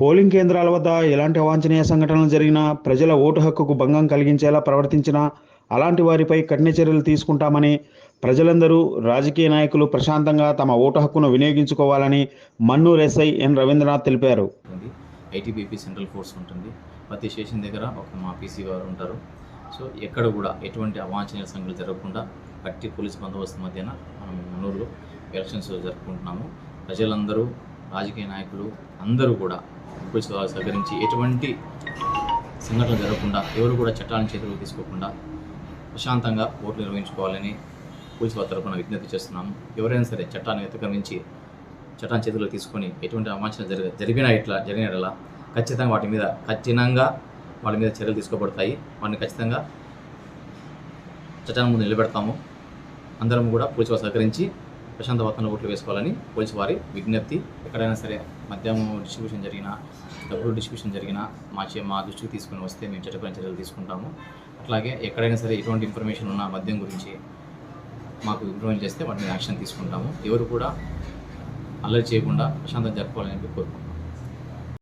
Polling కేంద్రాల వద్ద ఎలాంటి అవాంఛనీయ సంఘటనలు జరిగినా ప్రజల ఓటు హక్కుకు భంగం కలిగించేలా ప్రవర్తించినా అలాంటి వారిపై కఠిన చర్యలు తీసుకుంటామని ప్రజలందరూ రాజకీయ నాయకులు ప్రశాంతంగా తమ ఓటు హక్కును వినియోగించుకోవాలని మన్నూరు ఎస్ఐ ఎన్ రవీంద్రనాథ్ తెలిపారు. ఉంటుంది ఐటీబీపీ సెంట్రల్ ఫోర్స్ ఉంటుంది. ప్రతి స్టేషన్ దగ్గర ఒక మా పీసీ వారు ఉంటారు. సో ఎక్కడ కూడా ఎటువంటి అవాంఛనీయ సంఘటనలు జరగకుండా పట్టి పోలీస్ బందోబస్తు మధ్యన మనం మనూరులో ఎలక్షన్స్ జరుపుకుంటున్నాము. ప్రజలందరూ రాజకీయ నాయకులు అందరూ కూడా పోలీసు వారు సహకరించి ఎటువంటి సంఘటనలు జరగకుండా ఎవరు కూడా చట్టాలను చేతులకు తీసుకోకుండా ప్రశాంతంగా ఓట్లు నిర్వహించుకోవాలని పోలీసు వారి తరఫున విజ్ఞప్తి చేస్తున్నాము ఎవరైనా సరే చట్టాన్ని అతిక్రమించి చట్టాన్ని చేతుల్లో తీసుకొని ఎటువంటి అవాంఛన జరిగ జరిగినా ఇట్లా జరిగినలా ఖచ్చితంగా వాటి మీద కఠినంగా వాళ్ళ మీద చర్యలు తీసుకోబడతాయి. వాటిని ఖచ్చితంగా చట్టాన్ని ముందు నిలబెడతాము. అందరం కూడా పోలీసు వారు సహకరించి ప్రశాంత వాతావరణంలో ఓట్లు వేసుకోవాలని పోలీసు వారి విజ్ఞప్తి. ఎక్కడైనా సరే మద్యం డిస్ట్రిబ్యూషన్ జరిగినా డబ్బులు డిస్ట్రిబ్యూషన్ జరిగినా మా చే మా దృష్టికి తీసుకుని వస్తే మేము చట్టపరమైన చర్యలు తీసుకుంటాము. అట్లాగే ఎక్కడైనా సరే ఎటువంటి ఇన్ఫర్మేషన్ ఉన్న మద్యం గురించి మాకు ఇంప్రూవ్ చేస్తే వాటి మీద యాక్షన్ తీసుకుంటాము. ఎవరు కూడా అల్లరి చేయకుండా ప్రశాంతం జరుపుకోవాలని కోరుకుంటున్నాం.